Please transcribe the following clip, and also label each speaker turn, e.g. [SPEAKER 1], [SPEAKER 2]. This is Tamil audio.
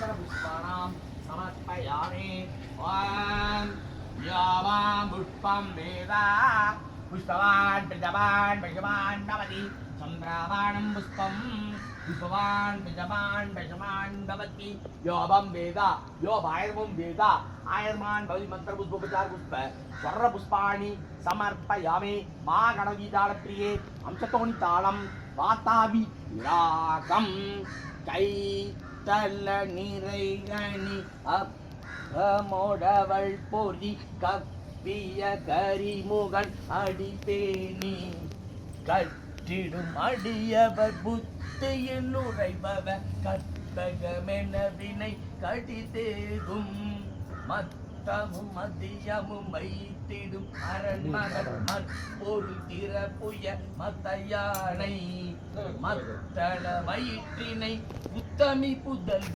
[SPEAKER 1] पुष्पाणाम् समर्पयामि ॐ व्योमां पुष्पं वेद पुष्पवान् प्रजवान् भजवान् भवति सम्भ्रामाणं पुष्पं पुष्पवान् प्रजवान् भजवान् भवति योगं वेद यो भायर्वं वेद आयर्मान् भवति मन्त्रपुष्पोपचार पुष्प स्वर्णपुष्पाणि समर्पयामि मा गणगीतालप्रिये अंशतोणि तालं वातावि रागं कै தல நிறைகணி அப்பமோடவள் பொறி கப்பிய கரிமுகன் அடிப்பேணி கட்டிடும் அடியவர் புத்தியில் நுழைபவர் கற்பகமென வினை கடிதேகும் மத்த மத்தமும் மதியமும் வைத்திடும் அரண்மகன் மற்பொருள் திறப்புய மத்த யானை மத்தள வயிற்றினை புத்தமி புதல்